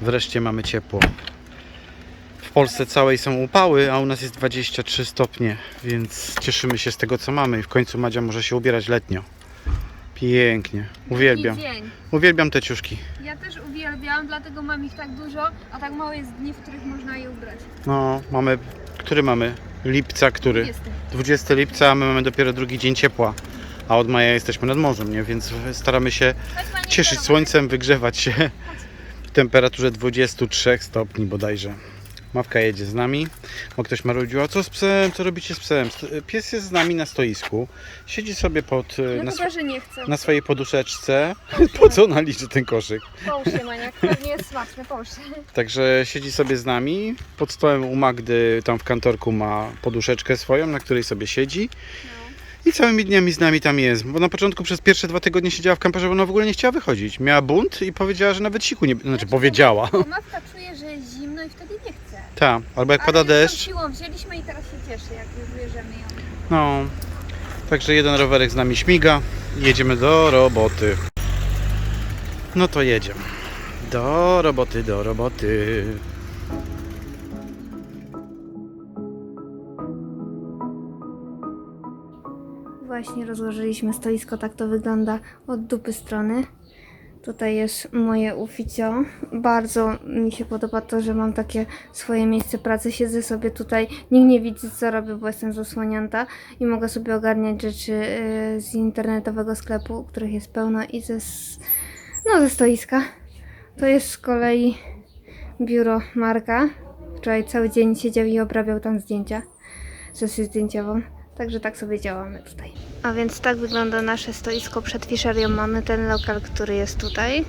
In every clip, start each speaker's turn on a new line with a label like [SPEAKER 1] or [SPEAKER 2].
[SPEAKER 1] Wreszcie mamy ciepło. W Polsce całej są upały, a u nas jest 23 stopnie, więc cieszymy się z tego co mamy i w końcu Madzia może się ubierać letnio. Pięknie. Uwielbiam.
[SPEAKER 2] Taki dzień.
[SPEAKER 1] Uwielbiam te ciuszki.
[SPEAKER 2] Ja też uwielbiam, dlatego mam ich tak dużo, a tak mało jest dni, w których można je ubrać.
[SPEAKER 1] No, mamy. Który mamy? Lipca, który?
[SPEAKER 2] Jest.
[SPEAKER 1] 20 lipca, a my mamy dopiero drugi dzień ciepła. A od maja jesteśmy nad morzem, nie? Więc staramy się
[SPEAKER 2] Chodź,
[SPEAKER 1] cieszyć słońcem, wygrzewać się w temperaturze 23 stopni bodajże. Mawka jedzie z nami, bo ktoś marudził, a co z psem, co robicie z psem? Pies jest z nami na stoisku, siedzi sobie pod, e,
[SPEAKER 2] No
[SPEAKER 1] na,
[SPEAKER 2] chyba,
[SPEAKER 1] sw- na swojej poduszeczce. Po co ona liczy ten koszyk?
[SPEAKER 2] Połóż się, Maniak. Pewnie jest smaczny, połóż się.
[SPEAKER 1] Także siedzi sobie z nami. Pod stołem u Magdy, tam w kantorku ma poduszeczkę swoją, na której sobie siedzi. I całymi dniami z nami tam jest. Bo na początku przez pierwsze dwa tygodnie siedziała w kamperze, bo ona w ogóle nie chciała wychodzić. Miała bunt i powiedziała, że nawet siku nie... Znaczy powiedziała.
[SPEAKER 2] Bo Matka czuje, że jest zimno i wtedy nie chce.
[SPEAKER 1] Tak, albo jak pada
[SPEAKER 2] Ale tą
[SPEAKER 1] deszcz.
[SPEAKER 2] siłą wzięliśmy i teraz się cieszy, jak już bierzemy ją.
[SPEAKER 1] No. Także jeden rowerek z nami śmiga. Jedziemy do roboty. No to jedziemy. Do roboty, do roboty.
[SPEAKER 2] Właśnie rozłożyliśmy stoisko, tak to wygląda od dupy strony. Tutaj jest moje uficio. Bardzo mi się podoba to, że mam takie swoje miejsce pracy. Siedzę sobie tutaj, nikt nie widzi co robię, bo jestem zasłonięta i mogę sobie ogarniać rzeczy y, z internetowego sklepu, których jest pełno i ze, no, ze stoiska. To jest z kolei biuro Marka. Wczoraj cały dzień siedział i obrabiał tam zdjęcia, sesję zdjęciową. Także tak sobie działamy tutaj. A więc tak wygląda nasze stoisko przed Fiszerią. Mamy ten lokal, który jest tutaj.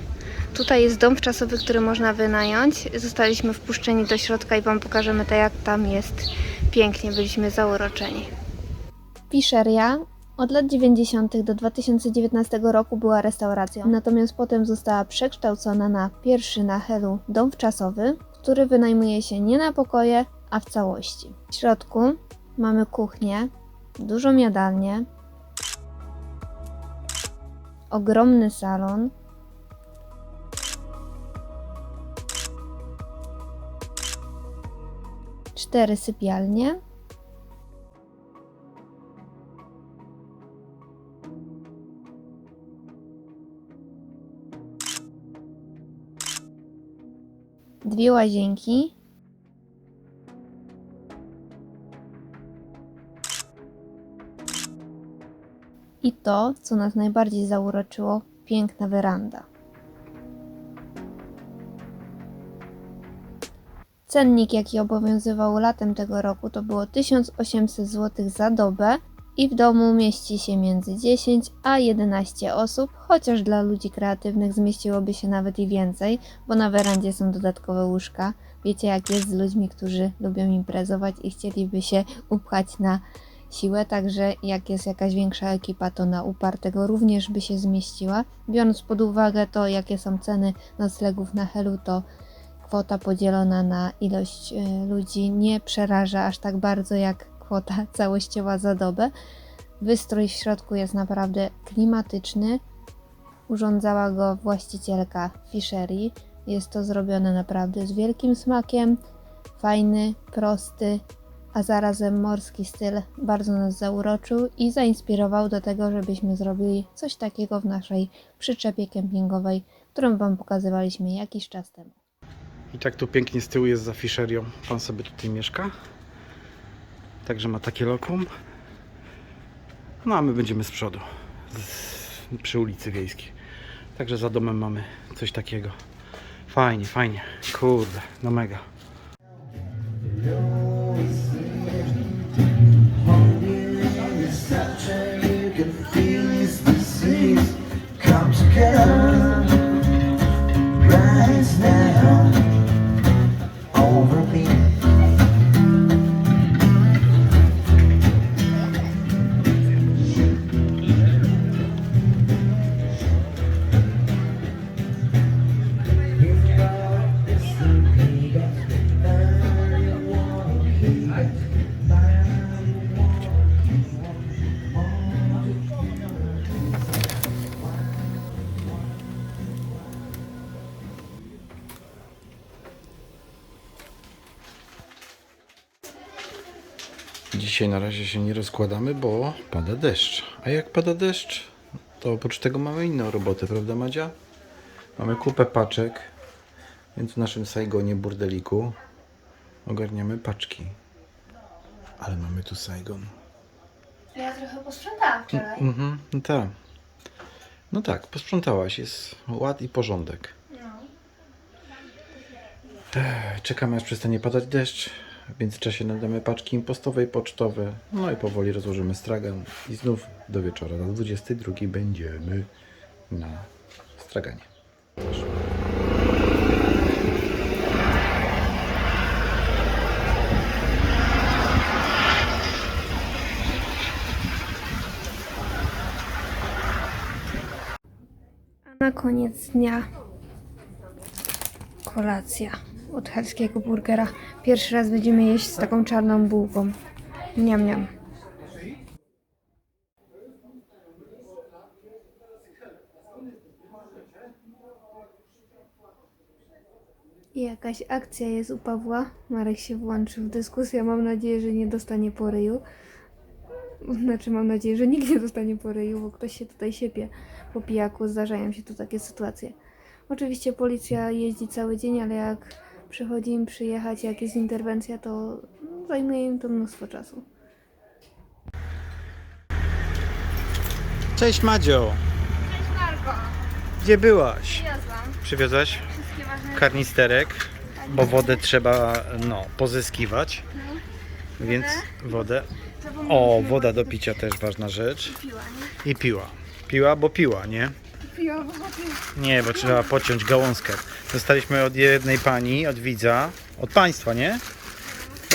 [SPEAKER 2] Tutaj jest dom wczasowy, który można wynająć. Zostaliśmy wpuszczeni do środka i Wam pokażemy to, jak tam jest pięknie. Byliśmy zauroczeni. Fiszeria od lat 90. do 2019 roku była restauracją, natomiast potem została przekształcona na pierwszy na Helu dom wczasowy, który wynajmuje się nie na pokoje, a w całości. W środku mamy kuchnię, dużą jadalnię, ogromny salon, cztery sypialnie, dwie łazienki, I to, co nas najbardziej zauroczyło, piękna weranda. Cennik, jaki obowiązywał latem tego roku, to było 1800 zł za dobę i w domu mieści się między 10 a 11 osób, chociaż dla ludzi kreatywnych zmieściłoby się nawet i więcej, bo na werandzie są dodatkowe łóżka. Wiecie, jak jest z ludźmi, którzy lubią imprezować i chcieliby się upchać na siłę, także jak jest jakaś większa ekipa, to na upartego również by się zmieściła. Biorąc pod uwagę to, jakie są ceny noclegów na Helu, to kwota podzielona na ilość y, ludzi nie przeraża aż tak bardzo jak kwota całościowa za dobę. Wystrój w środku jest naprawdę klimatyczny. Urządzała go właścicielka Fischerii. Jest to zrobione naprawdę z wielkim smakiem. Fajny, prosty, a zarazem morski styl bardzo nas zauroczył i zainspirował do tego, żebyśmy zrobili coś takiego w naszej przyczepie kempingowej, którą Wam pokazywaliśmy jakiś czas temu.
[SPEAKER 1] I tak tu pięknie z tyłu jest za fiszerią. Pan sobie tutaj mieszka. Także ma takie lokum. No a my będziemy z przodu. Z, przy ulicy Wiejskiej. Także za domem mamy coś takiego. Fajnie, fajnie. Kurde, no mega. Dzisiaj na razie się nie rozkładamy, bo pada deszcz. A jak pada deszcz, to oprócz tego mamy inną robotę, prawda Madzia? Mamy kupę paczek, więc w naszym Saigonie burdeliku ogarniamy paczki. Ale mamy tu Saigon.
[SPEAKER 2] Ja trochę posprzątałam wczoraj.
[SPEAKER 1] Mhm, no tak. No tak, posprzątałaś, jest ład i porządek.
[SPEAKER 2] No.
[SPEAKER 1] Ech, Czekamy aż przestanie padać deszcz. W międzyczasie nadamy paczki impostowe i pocztowe. No i powoli rozłożymy stragan. I znów do wieczora, na 22 będziemy na straganie.
[SPEAKER 2] A na koniec dnia kolacja od helskiego burgera. Pierwszy raz będziemy jeść z taką czarną bułką. Niam, niam. Jakaś akcja jest u Pawła. Marek się włączył w dyskusję. Mam nadzieję, że nie dostanie po ryju. Znaczy, mam nadzieję, że nikt nie dostanie po ryju, bo ktoś się tutaj siepie po pijaku. Zdarzają się tu takie sytuacje. Oczywiście policja jeździ cały dzień, ale jak przychodzi im przyjechać, jak jest interwencja, to zajmuje im to mnóstwo czasu.
[SPEAKER 1] Cześć Madzio!
[SPEAKER 2] Cześć Marko!
[SPEAKER 1] Gdzie byłaś?
[SPEAKER 2] Wiozłam
[SPEAKER 1] Przywiozłaś
[SPEAKER 2] wszystkie ważne
[SPEAKER 1] karnisterek, bo wodę trzeba no, pozyskiwać. Więc wodę. O, woda do picia też ważna rzecz.
[SPEAKER 2] piła, nie?
[SPEAKER 1] I piła. Piła, bo piła, nie? Nie, bo trzeba pociąć gałązkę. Dostaliśmy od jednej pani, od widza, od państwa, nie?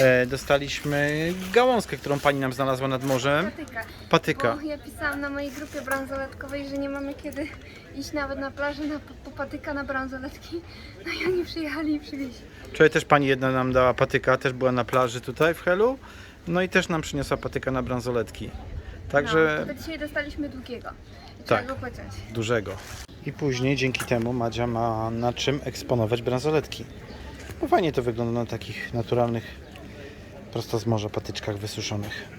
[SPEAKER 1] E, dostaliśmy gałązkę, którą pani nam znalazła nad morzem.
[SPEAKER 2] patyka.
[SPEAKER 1] Patyka.
[SPEAKER 2] Bo ja pisałam na mojej grupie bransoletkowej, że nie mamy kiedy iść nawet na plażę na, po patyka na bransoletki. No i oni przyjechali i przywieźli.
[SPEAKER 1] Wczoraj też pani jedna nam dała patyka, też była na plaży tutaj w Helu. No i też nam przyniosła patyka na bransoletki. Także
[SPEAKER 2] No, tylko dzisiaj dostaliśmy długiego.
[SPEAKER 1] Tak.
[SPEAKER 2] trzeba go pociąć.
[SPEAKER 1] dużego. I później dzięki temu Madzia ma na czym eksponować bransoletki. No fajnie to wygląda na takich naturalnych, prosto z morza patyczkach wysuszonych.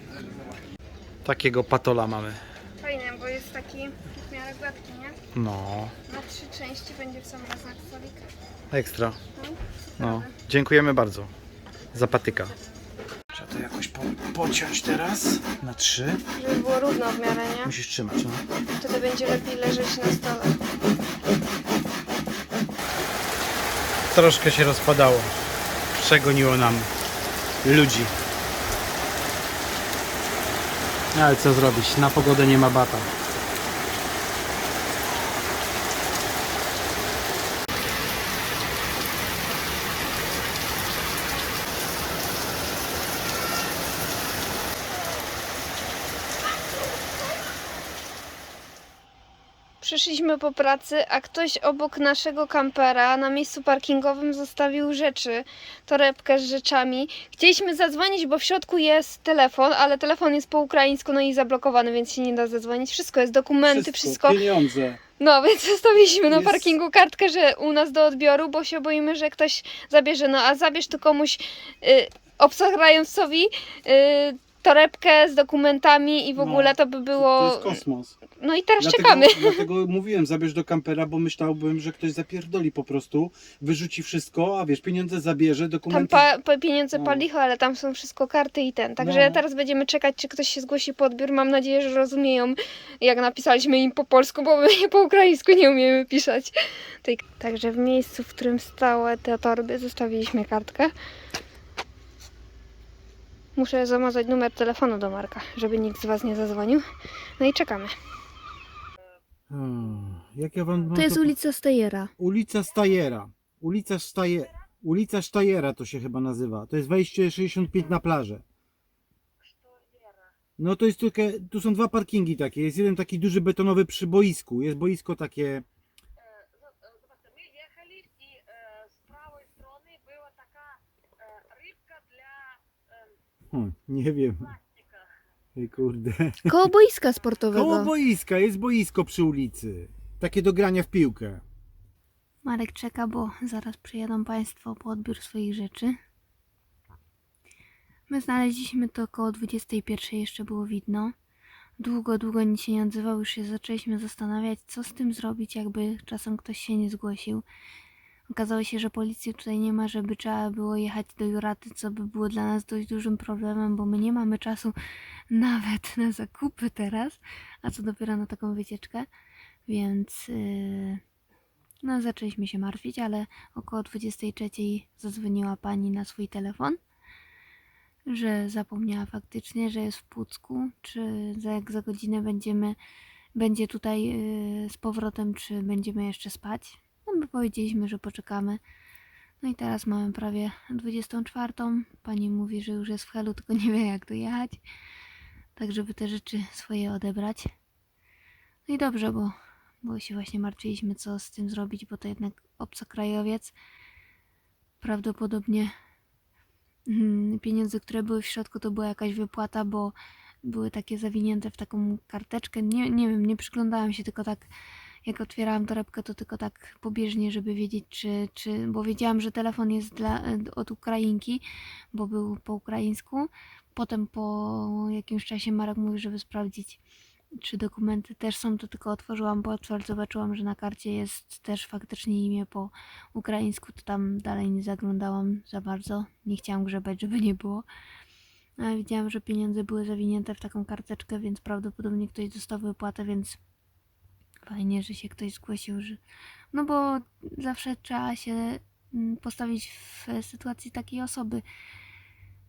[SPEAKER 1] Takiego patola mamy.
[SPEAKER 2] Fajne, bo jest taki w miarę gładki, nie?
[SPEAKER 1] No,
[SPEAKER 2] Na trzy części będzie w sam raz na
[SPEAKER 1] ekstra.
[SPEAKER 2] No,
[SPEAKER 1] No, dziękujemy bardzo za patyka. Trzeba to jakoś po, pociąć teraz na trzy.
[SPEAKER 2] Żeby było równo w miarę, nie?
[SPEAKER 1] Musisz trzymać, no.
[SPEAKER 2] Wtedy będzie lepiej leżeć na stole.
[SPEAKER 1] Troszkę się rozpadało. Przegoniło nam ludzi. Ale co zrobić? Na pogodę nie ma bata.
[SPEAKER 2] Przyszliśmy po pracy, a ktoś obok naszego kampera na miejscu parkingowym zostawił rzeczy, torebkę z rzeczami. Chcieliśmy zadzwonić, bo w środku jest telefon, ale telefon jest po ukraińsku, no i zablokowany, więc się nie da zadzwonić. Wszystko jest, dokumenty, wszystko.
[SPEAKER 3] Pieniądze.
[SPEAKER 2] No, więc zostawiliśmy na
[SPEAKER 3] Jest-
[SPEAKER 2] parkingu kartkę, że u nas do odbioru, bo się boimy, że ktoś zabierze. No, a zabierz to komuś y, obcokrajowcowi y, torebkę z dokumentami i w
[SPEAKER 3] No,
[SPEAKER 2] ogóle to by
[SPEAKER 3] To
[SPEAKER 2] było...
[SPEAKER 3] jest kosmos.
[SPEAKER 2] No i teraz czekamy.
[SPEAKER 3] dlatego mówiłem, zabierz do kampera, bo myślałbym, że ktoś zapierdoli po prostu, wyrzuci wszystko, a wiesz, pieniądze zabierze,
[SPEAKER 2] Tam
[SPEAKER 3] dokumenty...
[SPEAKER 2] pa, pa, pieniądze
[SPEAKER 3] No.
[SPEAKER 2] palicho, ale tam są wszystko karty i ten. Także
[SPEAKER 3] No.
[SPEAKER 2] teraz będziemy czekać, czy ktoś się zgłosi po odbiór. Mam nadzieję, że rozumieją, jak napisaliśmy im po polsku, bo my po ukraińsku nie umiemy pisać. Tak- Także w miejscu, w którym stały te torby, zostawiliśmy kartkę. Muszę zamazać numer telefonu do Marka, żeby nikt z Was nie zadzwonił. No i czekamy.
[SPEAKER 3] Hmm, jak ja wam
[SPEAKER 2] To jest ulica Stejera.
[SPEAKER 3] ulica Stajera. Ulica Staje... Ulica Stajera to się chyba nazywa. To jest wejście 65 na plażę. No to jest tylko, tu są dwa parkingi takie. Jest jeden taki duży betonowy przy boisku. Jest boisko takie
[SPEAKER 4] Zobaczcie, my jechali i e, z prawej strony była taka e, rybka dla e,
[SPEAKER 3] Hmm, nie wiem. Ej, kurde.
[SPEAKER 2] Koło boiska sportowego.
[SPEAKER 3] Koło boiska, jest boisko przy ulicy. Takie do grania w piłkę.
[SPEAKER 2] Marek czeka, bo zaraz przyjadą Państwo po odbiór swoich rzeczy. My znaleźliśmy to około 21 jeszcze było widno. Długo, długo nic się nie odzywał, już się zaczęliśmy zastanawiać, co z tym zrobić, jakby czasem ktoś się nie zgłosił. Okazało się, że policji tutaj nie ma, żeby trzeba było jechać do Juraty, co by było dla nas dość dużym problemem, bo my nie mamy czasu nawet na zakupy teraz, a co dopiero na taką wycieczkę, więc yy, no zaczęliśmy się martwić, ale około 23 zadzwoniła pani na swój telefon że zapomniała faktycznie, że jest w Pucku, czy za jak za godzinę będziemy, będzie tutaj yy, z powrotem, czy będziemy jeszcze spać. No my powiedzieliśmy, że poczekamy. No i teraz mamy prawie 24. Pani mówi, że już jest w helu, tylko nie wie jak dojechać. Tak, żeby te rzeczy swoje odebrać. No i dobrze, bo, bo się właśnie martwiliśmy, co z tym zrobić, bo to jednak obcokrajowiec. Prawdopodobnie Mm, pieniądze, które były w środku, to była jakaś wypłata, bo były takie zawinięte w taką karteczkę. Nie, nie wiem, nie przyglądałam się, tylko tak jak otwierałam torebkę, to tylko tak pobieżnie, żeby wiedzieć, czy, czy bo wiedziałam, że telefon jest dla, od Ukrainki, bo był po ukraińsku. Potem po jakimś czasie Marek mówi, żeby sprawdzić, czy dokumenty też są, to tylko otworzyłam portfel, zobaczyłam, że na karcie jest też faktycznie imię po ukraińsku, to tam dalej nie zaglądałam za bardzo. Nie chciałam grzebać, żeby nie było. Ale widziałam, że pieniądze były zawinięte w taką karteczkę, więc prawdopodobnie ktoś dostał wypłatę, więc fajnie, że się ktoś zgłosił, że... No bo zawsze trzeba się mm, postawić w sytuacji takiej osoby.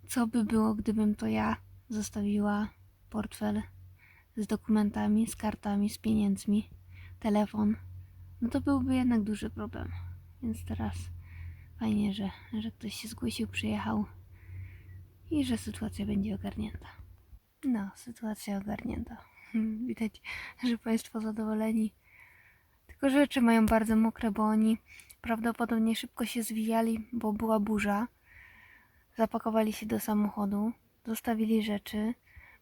[SPEAKER 2] Co by było, gdybym to ja zostawiła portfel z dokumentami, z kartami, z pieniędzmi, telefon, no to byłby jednak duży problem. Więc teraz fajnie, że, że ktoś się zgłosił, przyjechał i że sytuacja będzie ogarnięta. No, sytuacja ogarnięta. Widać, że Państwo zadowoleni. Tylko rzeczy mają bardzo mokre, bo oni prawdopodobnie szybko się zwijali, bo była burza. Zapakowali się do samochodu, zostawili rzeczy.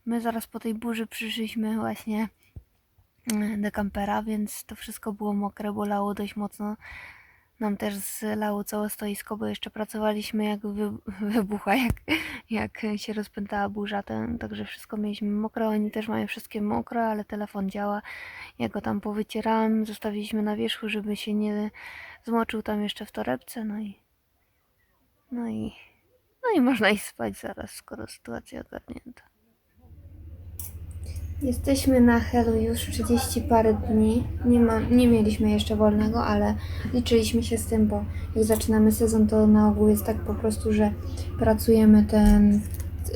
[SPEAKER 2] My zaraz po tej burzy przyszliśmy właśnie mm, do kampera, więc to wszystko było mokre, bo lało dość mocno. Nam też zlało całe stoisko, bo jeszcze pracowaliśmy jak wy, wybucha, jak, jak się rozpętała burza, ten, także wszystko mieliśmy mokre. Oni też mają wszystkie mokre, ale telefon działa. Ja go tam powycierałam, zostawiliśmy na wierzchu, żeby się nie zmoczył tam jeszcze w torebce, no i no i no i można iść spać zaraz, skoro sytuacja ogarnięta. Jesteśmy na Helu już 30 parę dni. Nie, ma, nie mieliśmy jeszcze wolnego, ale liczyliśmy się z tym, bo jak zaczynamy sezon, to na ogół jest tak po prostu, że pracujemy te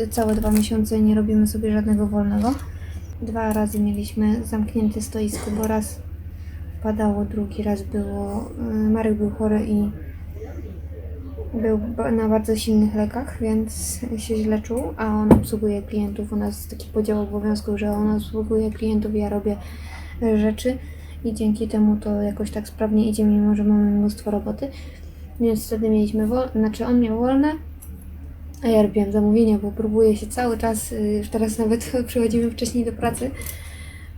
[SPEAKER 2] całe dwa miesiące i nie robimy sobie żadnego wolnego. Dwa razy mieliśmy zamknięte stoisko, bo raz padało, drugi raz było. y, Marek był chory i był na bardzo silnych lekach, więc się źle czuł, a on obsługuje klientów. U nas jest taki podział obowiązków, że on obsługuje klientów, ja robię e, rzeczy i dzięki temu to jakoś tak sprawnie idzie, mimo że mamy mnóstwo roboty. Więc wtedy mieliśmy wolne, znaczy on miał wolne, a ja robiłam zamówienia, bo próbuję się cały czas, y, już teraz nawet przychodzimy wcześniej do pracy,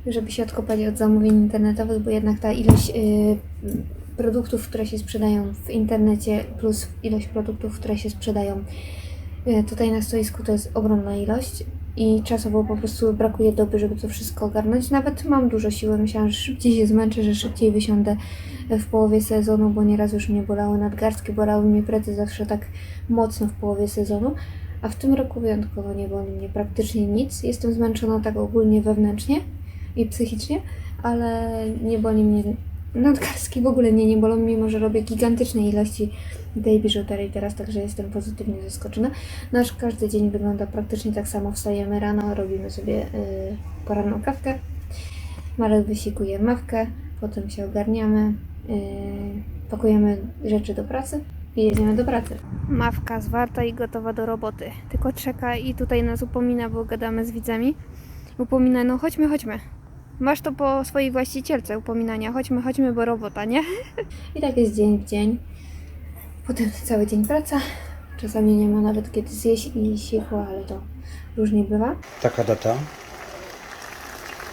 [SPEAKER 2] żeby się odkopać od zamówień internetowych, bo jednak ta ilość y, produktów, które się sprzedają w internecie, plus ilość produktów, które się sprzedają y, tutaj na stoisku, to jest ogromna ilość i czasowo po prostu brakuje doby, żeby to wszystko ogarnąć. Nawet mam dużo siły, myślałam, że szybciej się zmęczę, że szybciej wysiądę w połowie sezonu, bo nieraz już mnie bolały nadgarstki, bolały mnie plecy zawsze tak mocno w połowie sezonu. A w tym roku wyjątkowo nie boli mnie praktycznie nic. Jestem zmęczona tak ogólnie wewnętrznie i psychicznie, ale nie boli mnie nadgarstki w ogóle mnie nie bolą, mimo że robię gigantyczne ilości tej biżuterii teraz, także jestem pozytywnie zaskoczona. Nasz każdy dzień wygląda praktycznie tak samo. Wstajemy rano, robimy sobie yy, poranną kawkę. Marek wysikuje mawkę, potem się ogarniamy, yy, pakujemy rzeczy do pracy i jedziemy do pracy. Mawka zwarta i gotowa do roboty. Tylko czeka i tutaj nas upomina, bo gadamy z widzami. Upomina, no chodźmy, chodźmy. Masz to po swojej właścicielce upominania. Chodźmy, chodźmy, bo robota, nie? I tak jest dzień w dzień. Potem cały dzień praca. Czasami nie ma nawet kiedy zjeść i sichło, ale to różnie bywa.
[SPEAKER 1] Taka data.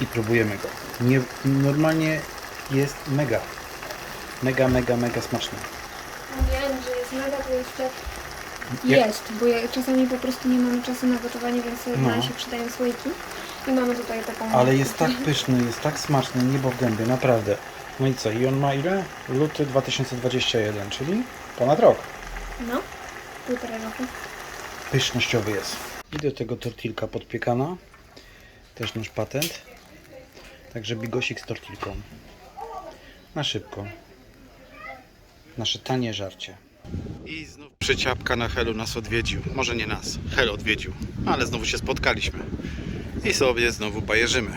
[SPEAKER 1] I próbujemy go. Nie, normalnie jest mega. Mega, mega, mega smaczny.
[SPEAKER 2] Mówiłem, że jest mega, to jeszcze
[SPEAKER 1] Jak-
[SPEAKER 2] Jest, bo ja, czasami po prostu nie mamy czasu na gotowanie, więc
[SPEAKER 1] No.
[SPEAKER 2] no. się przydają słoiki. I mamy tutaj taką...
[SPEAKER 1] Ale jest tak pyszny, jest tak smaczny, niebo w gębie, naprawdę. No i co? I on ma ile? Luty 2021, czyli ponad rok.
[SPEAKER 2] No, półtora roku.
[SPEAKER 1] Pysznościowy jest. I do tego tortilka podpiekana. Też nasz patent. Także bigosik z tortilką. Na szybko. Nasze tanie żarcie. I znów przyciapka na Helu nas odwiedził. Może nie nas, Hel odwiedził, ale znowu się spotkaliśmy. I sobie znowu bajerzymy.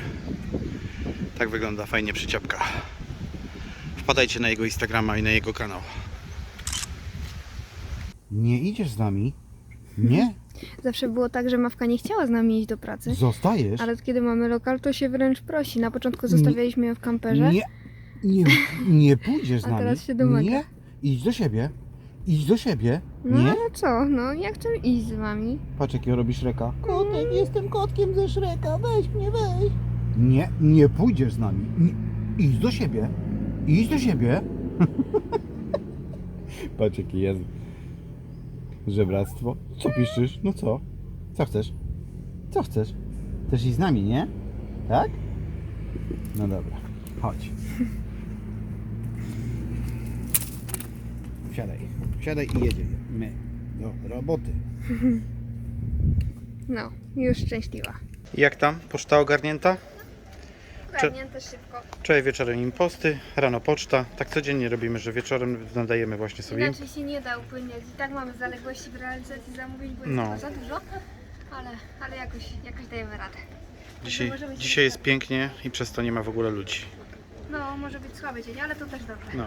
[SPEAKER 1] Tak wygląda fajnie przyciapka. Wpadajcie na jego Instagrama i na jego kanał.
[SPEAKER 3] Nie idziesz z nami? Nie?
[SPEAKER 2] Zawsze było tak, że Mawka nie chciała z nami iść do pracy.
[SPEAKER 3] Zostajesz?
[SPEAKER 2] Ale kiedy mamy lokal, to się wręcz prosi. Na początku zostawialiśmy ją w kamperze.
[SPEAKER 3] Nie, nie, nie pójdziesz z
[SPEAKER 2] A
[SPEAKER 3] nami.
[SPEAKER 2] teraz się domaga.
[SPEAKER 3] Nie, idź do siebie. Idź do siebie.
[SPEAKER 2] No
[SPEAKER 3] Nie?
[SPEAKER 2] ale co? No ja chcę iść z wami.
[SPEAKER 3] Patrz jakiego robisz Reka. Kotek, jestem kotkiem ze Szreka, weź mnie, weź. Nie, nie pójdziesz z nami. Nie. Idź do siebie. Idź do siebie. Patrz jaki jest. Żebractwo. Co piszczysz? No co? Co chcesz? Co chcesz? Chcesz iść z nami, nie? Tak? No dobra, chodź. Wsiadaj, wsiadaj i jedziemy. Do roboty.
[SPEAKER 2] No, już szczęśliwa.
[SPEAKER 1] Jak tam? Poczta ogarnięta?
[SPEAKER 2] Ogarnięte szybko.
[SPEAKER 1] Wczoraj wieczorem imposty, rano poczta. Tak codziennie robimy, że wieczorem nadajemy właśnie sobie
[SPEAKER 2] Inaczej się nie da upłyniać. I tak mamy zaległości w realizacji zamówień, bo jest
[SPEAKER 1] No.
[SPEAKER 2] za dużo. Ale, ale jakoś, jakoś dajemy radę.
[SPEAKER 1] Dzisiaj, dzisiaj jest pięknie i przez to nie ma w ogóle ludzi.
[SPEAKER 2] No, może być słaby dzień, ale to też dobrze.
[SPEAKER 1] No.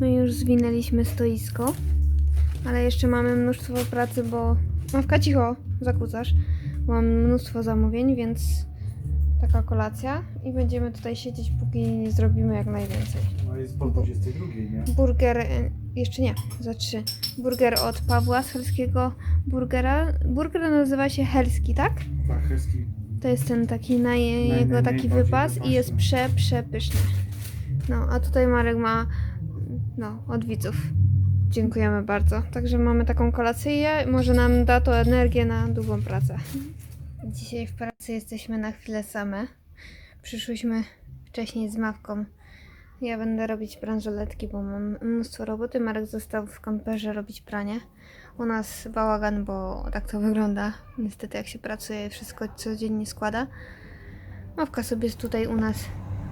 [SPEAKER 2] My już zwinęliśmy stoisko, ale jeszcze mamy mnóstwo pracy, bo... Mawka, cicho, zakłócasz. Mam mnóstwo zamówień, więc taka kolacja i będziemy tutaj siedzieć, póki nie zrobimy jak najwięcej.
[SPEAKER 3] No jest po 22, nie?
[SPEAKER 2] Burger, e, jeszcze nie, za trzy. Burger od Pawła z Helskiego Burgera. Burger nazywa się Helski, tak?
[SPEAKER 3] Pacherski.
[SPEAKER 2] To jest ten taki na je-
[SPEAKER 3] Naj-
[SPEAKER 2] jego
[SPEAKER 3] naj-
[SPEAKER 2] taki wypas i jest prze, przepyszny. No, a tutaj Marek ma no, od widzów. Dziękujemy bardzo. Także mamy taką kolację. Może nam da to energię na długą pracę. Dzisiaj w pracy jesteśmy na chwilę same. Przyszłyśmy wcześniej z Mawką. Ja będę robić bransoletki, bo mam mnóstwo roboty. Marek został w kamperze robić pranie. U nas bałagan, bo tak to wygląda. Niestety jak się pracuje, wszystko codziennie składa. Mawka sobie tutaj u nas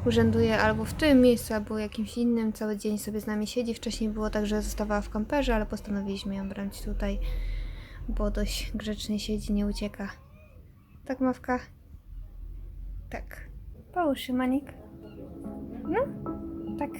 [SPEAKER 2] urzęduje albo w tym miejscu, albo jakimś innym. Cały dzień sobie z nami siedzi. Wcześniej było tak, że zostawała w kamperze, ale postanowiliśmy ją brać tutaj, bo dość grzecznie siedzi, nie ucieka. Tak, Mawka? Tak. Połóż się, Manik. No, tak.